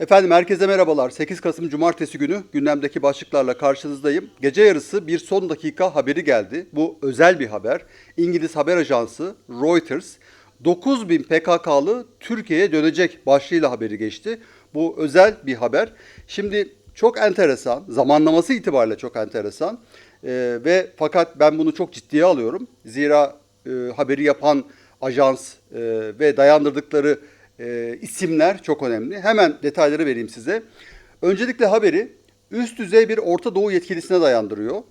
Efendim herkese merhabalar. 8 Kasım Cumartesi günü gündemdeki başlıklarla karşınızdayım. Gece yarısı bir son dakika haberi geldi. Bu özel bir haber. İngiliz haber ajansı Reuters 9000 PKK'lı Türkiye'ye dönecek başlığıyla haberi geçti. Bu özel bir haber. Şimdi çok enteresan, zamanlaması itibariyle çok enteresan. Ee, ve fakat ben bunu çok ciddiye alıyorum. Zira e, haberi yapan ajans e, ve dayandırdıkları e, isimler çok önemli. Hemen detayları vereyim size. Öncelikle haberi üst düzey bir Orta Doğu yetkilisine dayandırıyor.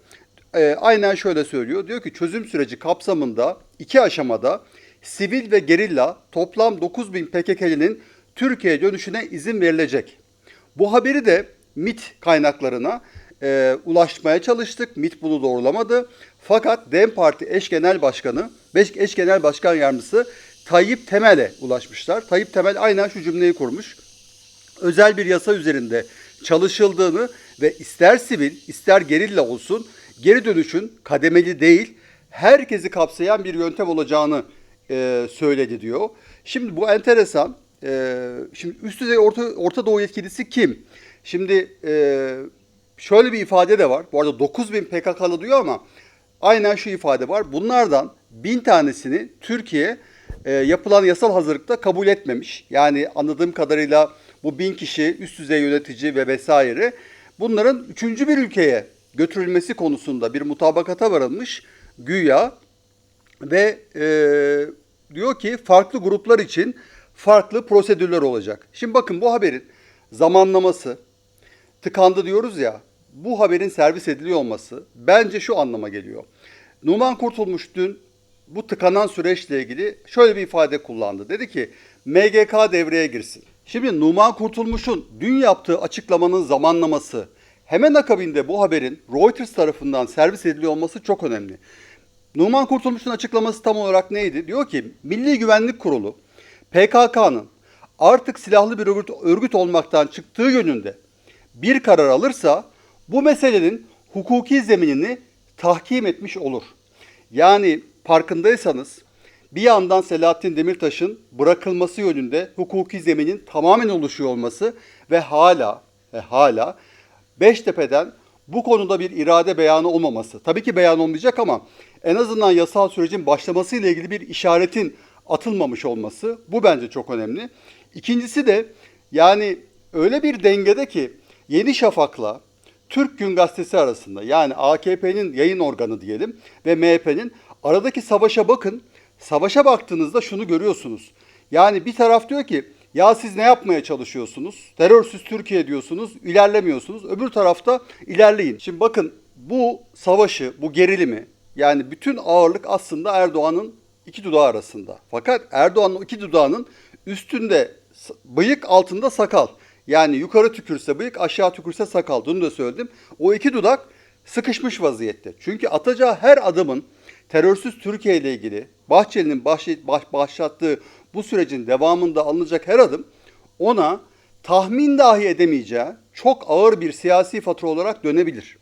E, aynen şöyle söylüyor. Diyor ki çözüm süreci kapsamında iki aşamada sivil ve gerilla toplam 9000 PKK'linin Türkiye'ye dönüşüne izin verilecek. Bu haberi de MIT kaynaklarına e, ulaşmaya çalıştık. MIT bunu doğrulamadı. Fakat DEM Parti eş genel başkanı, eş genel başkan yardımcısı Tayyip Temel'e ulaşmışlar. Tayyip Temel aynen şu cümleyi kurmuş. Özel bir yasa üzerinde çalışıldığını ve ister sivil ister gerilla olsun geri dönüşün kademeli değil herkesi kapsayan bir yöntem olacağını e, söyledi diyor. Şimdi bu enteresan. E, şimdi üst düzey Orta, Orta Doğu yetkilisi kim? Şimdi e, şöyle bir ifade de var. Bu arada 9000 PKK'lı diyor ama aynen şu ifade var. Bunlardan bin tanesini Türkiye e, yapılan yasal hazırlıkta kabul etmemiş. Yani anladığım kadarıyla bu bin kişi üst düzey yönetici ve vesaire bunların üçüncü bir ülkeye götürülmesi konusunda bir mutabakata varılmış güya ve e, diyor ki farklı gruplar için farklı prosedürler olacak. Şimdi bakın bu haberin zamanlaması tıkandı diyoruz ya bu haberin servis ediliyor olması bence şu anlama geliyor. Numan Kurtulmuş dün bu tıkanan süreçle ilgili şöyle bir ifade kullandı. Dedi ki MGK devreye girsin. Şimdi Numan Kurtulmuş'un dün yaptığı açıklamanın zamanlaması hemen akabinde bu haberin Reuters tarafından servis ediliyor olması çok önemli. Numan Kurtulmuş'un açıklaması tam olarak neydi? Diyor ki Milli Güvenlik Kurulu PKK'nın artık silahlı bir örgüt, örgüt olmaktan çıktığı yönünde bir karar alırsa bu meselenin hukuki zeminini tahkim etmiş olur. Yani farkındaysanız bir yandan Selahattin Demirtaş'ın bırakılması yönünde hukuki zeminin tamamen oluşuyor olması ve hala ve hala Beştepe'den bu konuda bir irade beyanı olmaması. Tabii ki beyan olmayacak ama en azından yasal sürecin başlaması ile ilgili bir işaretin atılmamış olması bu bence çok önemli. İkincisi de yani öyle bir dengede ki Yeni Şafak'la Türk Gün Gazetesi arasında yani AKP'nin yayın organı diyelim ve MHP'nin aradaki savaşa bakın. Savaşa baktığınızda şunu görüyorsunuz. Yani bir taraf diyor ki ya siz ne yapmaya çalışıyorsunuz? Terörsüz Türkiye diyorsunuz, ilerlemiyorsunuz. Öbür tarafta ilerleyin. Şimdi bakın bu savaşı, bu gerilimi yani bütün ağırlık aslında Erdoğan'ın iki dudağı arasında. Fakat Erdoğan'ın iki dudağının üstünde bıyık altında sakal. Yani yukarı tükürse bıyık, aşağı tükürse sakal. Bunu da söyledim. O iki dudak sıkışmış vaziyette. Çünkü atacağı her adımın terörsüz Türkiye ile ilgili Bahçeli'nin başlattığı bu sürecin devamında alınacak her adım ona tahmin dahi edemeyeceği çok ağır bir siyasi fatura olarak dönebilir.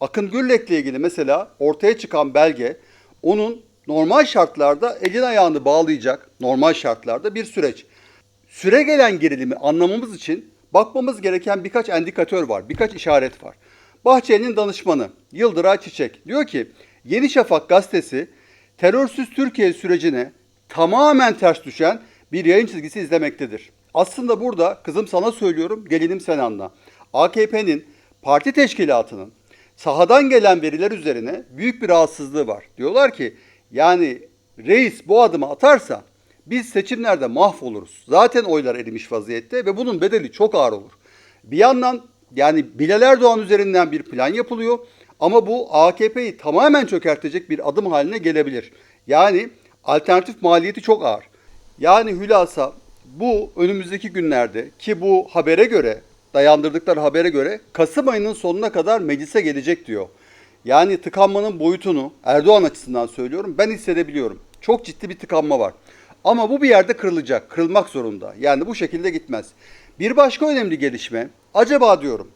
Akın Gürlek'le ilgili mesela ortaya çıkan belge onun normal şartlarda elin ayağını bağlayacak normal şartlarda bir süreç. Süre gelen gerilimi anlamamız için bakmamız gereken birkaç endikatör var, birkaç işaret var. Bahçeli'nin danışmanı Yıldıray Çiçek diyor ki Yeni Şafak gazetesi terörsüz Türkiye sürecine tamamen ters düşen bir yayın çizgisi izlemektedir. Aslında burada kızım sana söylüyorum, gelinim sen anla. AKP'nin parti teşkilatının sahadan gelen veriler üzerine büyük bir rahatsızlığı var. Diyorlar ki yani reis bu adımı atarsa biz seçimlerde mahvoluruz. Zaten oylar erimiş vaziyette ve bunun bedeli çok ağır olur. Bir yandan yani Bilal Erdoğan üzerinden bir plan yapılıyor ama bu AKP'yi tamamen çökertecek bir adım haline gelebilir. Yani alternatif maliyeti çok ağır. Yani hülasa bu önümüzdeki günlerde ki bu habere göre dayandırdıkları habere göre Kasım ayının sonuna kadar meclise gelecek diyor. Yani tıkanmanın boyutunu Erdoğan açısından söylüyorum ben hissedebiliyorum. Çok ciddi bir tıkanma var. Ama bu bir yerde kırılacak, kırılmak zorunda. Yani bu şekilde gitmez. Bir başka önemli gelişme, acaba diyorum,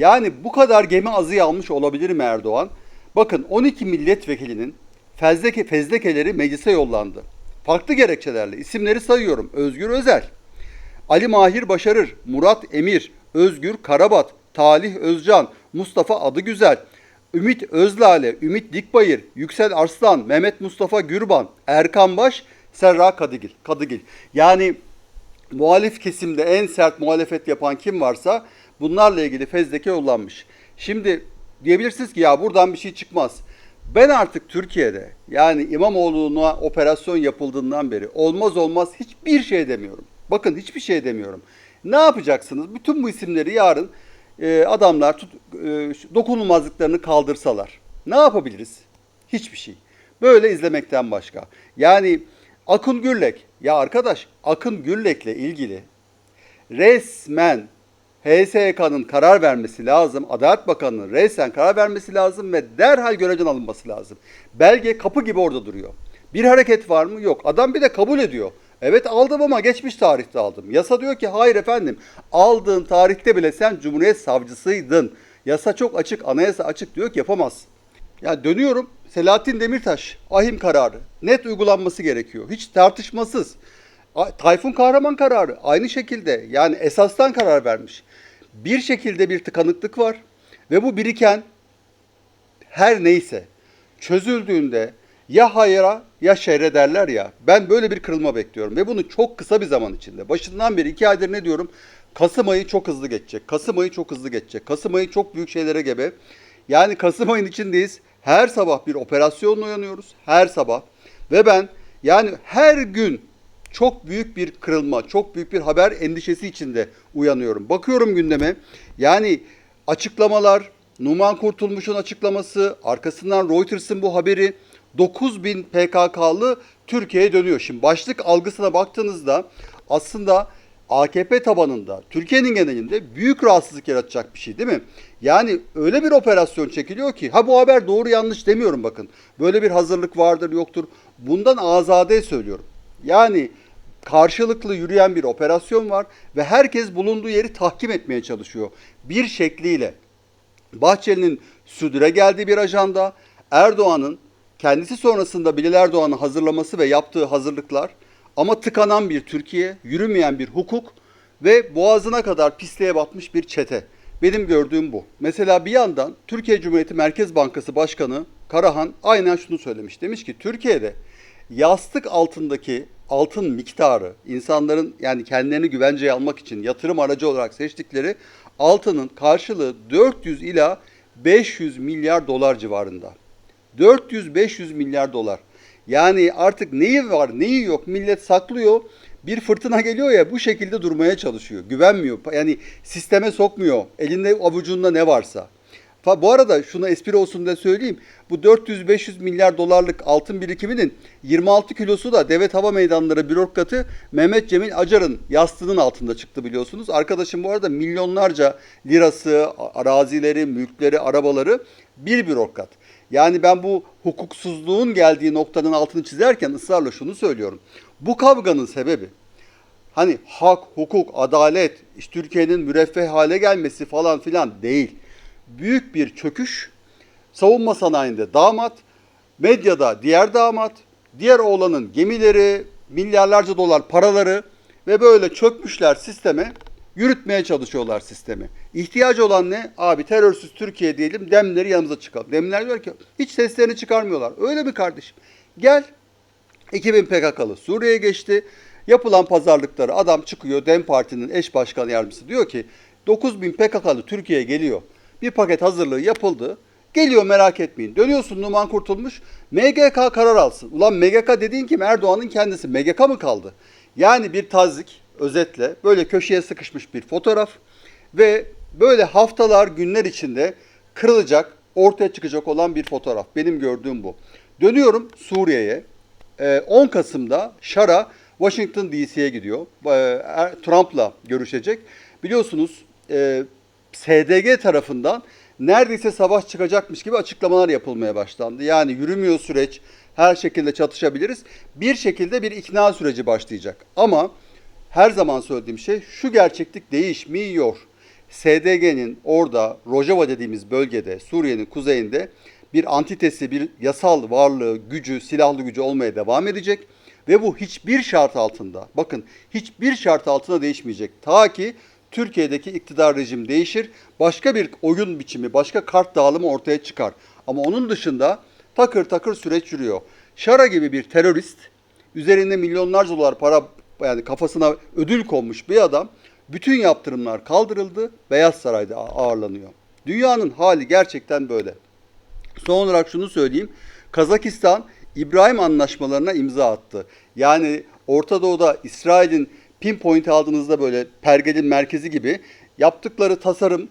yani bu kadar gemi azı almış olabilir mi Erdoğan? Bakın 12 milletvekilinin fezleke, fezlekeleri meclise yollandı. Farklı gerekçelerle isimleri sayıyorum. Özgür Özel, Ali Mahir Başarır, Murat Emir, Özgür Karabat, Talih Özcan, Mustafa Adıgüzel, Ümit Özlale, Ümit Dikbayır, Yüksel Arslan, Mehmet Mustafa Gürban, Erkan Baş, Serra Kadıgil. Kadıgil. Yani muhalif kesimde en sert muhalefet yapan kim varsa bunlarla ilgili fezleke yollanmış. Şimdi diyebilirsiniz ki ya buradan bir şey çıkmaz. Ben artık Türkiye'de yani İmamoğlu'na operasyon yapıldığından beri olmaz olmaz hiçbir şey demiyorum. Bakın hiçbir şey demiyorum. Ne yapacaksınız? Bütün bu isimleri yarın e, adamlar tut, e, dokunulmazlıklarını kaldırsalar. Ne yapabiliriz? Hiçbir şey. Böyle izlemekten başka. Yani Akın Gürlek. Ya arkadaş Akın Gürlek'le ilgili resmen HSYK'nın karar vermesi lazım. Adalet Bakanı'nın resmen karar vermesi lazım ve derhal görevden alınması lazım. Belge kapı gibi orada duruyor. Bir hareket var mı? Yok. Adam bir de kabul ediyor. Evet aldım ama geçmiş tarihte aldım. Yasa diyor ki hayır efendim aldığın tarihte bile sen Cumhuriyet Savcısıydın. Yasa çok açık, anayasa açık diyor ki yapamaz. Ya dönüyorum Selahattin Demirtaş ahim kararı net uygulanması gerekiyor. Hiç tartışmasız. Tayfun Kahraman kararı aynı şekilde yani esastan karar vermiş. Bir şekilde bir tıkanıklık var ve bu biriken her neyse çözüldüğünde ya hayra ya şerre derler ya. Ben böyle bir kırılma bekliyorum ve bunu çok kısa bir zaman içinde. Başından beri iki aydır ne diyorum? Kasım ayı çok hızlı geçecek. Kasım ayı çok hızlı geçecek. Kasım ayı çok büyük şeylere gebe. Yani Kasım ayın içindeyiz. Her sabah bir operasyonla uyanıyoruz. Her sabah. Ve ben yani her gün çok büyük bir kırılma, çok büyük bir haber endişesi içinde uyanıyorum. Bakıyorum gündeme. Yani açıklamalar, Numan Kurtulmuş'un açıklaması, arkasından Reuters'ın bu haberi 9000 PKK'lı Türkiye'ye dönüyor. Şimdi başlık algısına baktığınızda aslında AKP tabanında, Türkiye'nin genelinde büyük rahatsızlık yaratacak bir şey değil mi? Yani öyle bir operasyon çekiliyor ki, ha bu haber doğru yanlış demiyorum bakın. Böyle bir hazırlık vardır yoktur. Bundan azade söylüyorum. Yani karşılıklı yürüyen bir operasyon var ve herkes bulunduğu yeri tahkim etmeye çalışıyor. Bir şekliyle. Bahçeli'nin südüre geldiği bir ajanda, Erdoğan'ın kendisi sonrasında Bilal Erdoğan'ı hazırlaması ve yaptığı hazırlıklar ama tıkanan bir Türkiye, yürümeyen bir hukuk ve boğazına kadar pisliğe batmış bir çete. Benim gördüğüm bu. Mesela bir yandan Türkiye Cumhuriyeti Merkez Bankası Başkanı Karahan aynen şunu söylemiş. Demiş ki Türkiye'de yastık altındaki altın miktarı insanların yani kendilerini güvenceye almak için yatırım aracı olarak seçtikleri altının karşılığı 400 ila 500 milyar dolar civarında. 400-500 milyar dolar. Yani artık neyi var neyi yok millet saklıyor. Bir fırtına geliyor ya bu şekilde durmaya çalışıyor. Güvenmiyor. Yani sisteme sokmuyor. Elinde avucunda ne varsa. Fa- Bu arada şuna espri olsun da söyleyeyim. Bu 400-500 milyar dolarlık altın birikiminin 26 kilosu da Devlet Hava Meydanları bürokratı Mehmet Cemil Acar'ın yastığının altında çıktı biliyorsunuz. Arkadaşım bu arada milyonlarca lirası, arazileri, mülkleri, arabaları bir bürokrat. Yani ben bu hukuksuzluğun geldiği noktanın altını çizerken ısrarla şunu söylüyorum. Bu kavganın sebebi hani hak, hukuk, adalet, işte Türkiye'nin müreffeh hale gelmesi falan filan değil. Büyük bir çöküş, savunma sanayinde damat, medyada diğer damat, diğer oğlanın gemileri, milyarlarca dolar paraları ve böyle çökmüşler sisteme, yürütmeye çalışıyorlar sistemi. İhtiyacı olan ne? Abi terörsüz Türkiye diyelim, demleri yanımıza çıkalım. Demler diyor ki hiç seslerini çıkarmıyorlar. Öyle mi kardeşim? Gel 2000 PKK'lı Suriye'ye geçti. Yapılan pazarlıkları adam çıkıyor DEM Parti'nin eş başkan yardımcısı diyor ki 9000 PKK'lı Türkiye'ye geliyor. Bir paket hazırlığı yapıldı. Geliyor merak etmeyin. Dönüyorsun Numan Kurtulmuş. MGK karar alsın. Ulan MGK dediğin kim? Erdoğan'ın kendisi. MGK mı kaldı? Yani bir tazik özetle böyle köşeye sıkışmış bir fotoğraf ve böyle haftalar günler içinde kırılacak, ortaya çıkacak olan bir fotoğraf. Benim gördüğüm bu. Dönüyorum Suriye'ye. Ee, 10 Kasım'da Şara Washington DC'ye gidiyor. Ee, Er- Trump'la görüşecek. Biliyorsunuz e, SDG tarafından neredeyse savaş çıkacakmış gibi açıklamalar yapılmaya başlandı. Yani yürümüyor süreç, her şekilde çatışabiliriz. Bir şekilde bir ikna süreci başlayacak. Ama her zaman söylediğim şey şu gerçeklik değişmiyor. SDG'nin orada Rojava dediğimiz bölgede Suriye'nin kuzeyinde bir antitesi, bir yasal varlığı, gücü, silahlı gücü olmaya devam edecek. Ve bu hiçbir şart altında, bakın hiçbir şart altında değişmeyecek. Ta ki Türkiye'deki iktidar rejim değişir, başka bir oyun biçimi, başka kart dağılımı ortaya çıkar. Ama onun dışında takır takır süreç yürüyor. Şara gibi bir terörist, üzerinde milyonlarca dolar para yani kafasına ödül konmuş bir adam, bütün yaptırımlar kaldırıldı, Beyaz Saray'da ağırlanıyor. Dünyanın hali gerçekten böyle. Son olarak şunu söyleyeyim. Kazakistan İbrahim anlaşmalarına imza attı. Yani Orta Doğu'da İsrail'in pinpoint aldığınızda böyle pergelin merkezi gibi yaptıkları tasarım,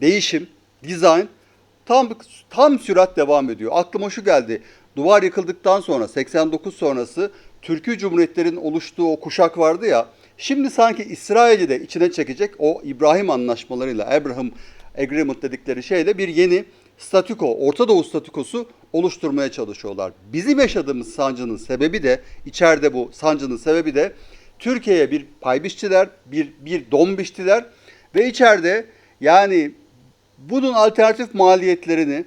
değişim, dizayn tam tam sürat devam ediyor. Aklıma şu geldi. Duvar yıkıldıktan sonra 89 sonrası Türkü Cumhuriyetlerin oluştuğu o kuşak vardı ya. Şimdi sanki İsrail'i de içine çekecek o İbrahim anlaşmalarıyla Abraham Agreement dedikleri şeyle bir yeni statüko, Orta Doğu statükosu oluşturmaya çalışıyorlar. Bizim yaşadığımız sancının sebebi de, içeride bu sancının sebebi de Türkiye'ye bir pay biçtiler, bir, bir don biçtiler ve içeride yani bunun alternatif maliyetlerini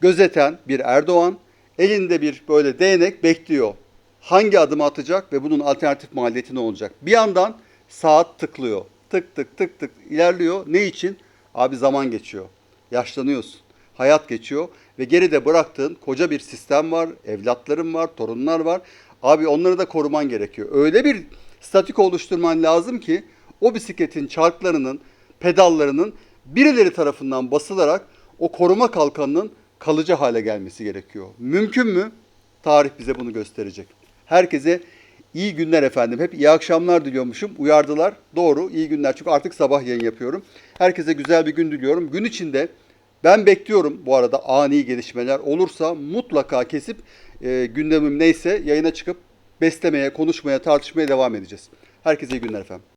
gözeten bir Erdoğan elinde bir böyle değnek bekliyor. Hangi adımı atacak ve bunun alternatif maliyeti ne olacak? Bir yandan saat tıklıyor. Tık tık tık tık ilerliyor. Ne için? Abi zaman geçiyor. Yaşlanıyorsun. Hayat geçiyor ve geride bıraktığın koca bir sistem var. Evlatların var, torunlar var. Abi onları da koruman gerekiyor. Öyle bir statik oluşturman lazım ki o bisikletin çarklarının, pedallarının birileri tarafından basılarak o koruma kalkanının kalıcı hale gelmesi gerekiyor. Mümkün mü? Tarih bize bunu gösterecek. Herkese iyi günler efendim. Hep iyi akşamlar diliyormuşum. Uyardılar. Doğru. iyi günler. Çünkü artık sabah yayın yapıyorum. Herkese güzel bir gün diliyorum. Gün içinde ben bekliyorum bu arada ani gelişmeler olursa mutlaka kesip e, gündemim neyse yayına çıkıp beslemeye, konuşmaya, tartışmaya devam edeceğiz. Herkese iyi günler efendim.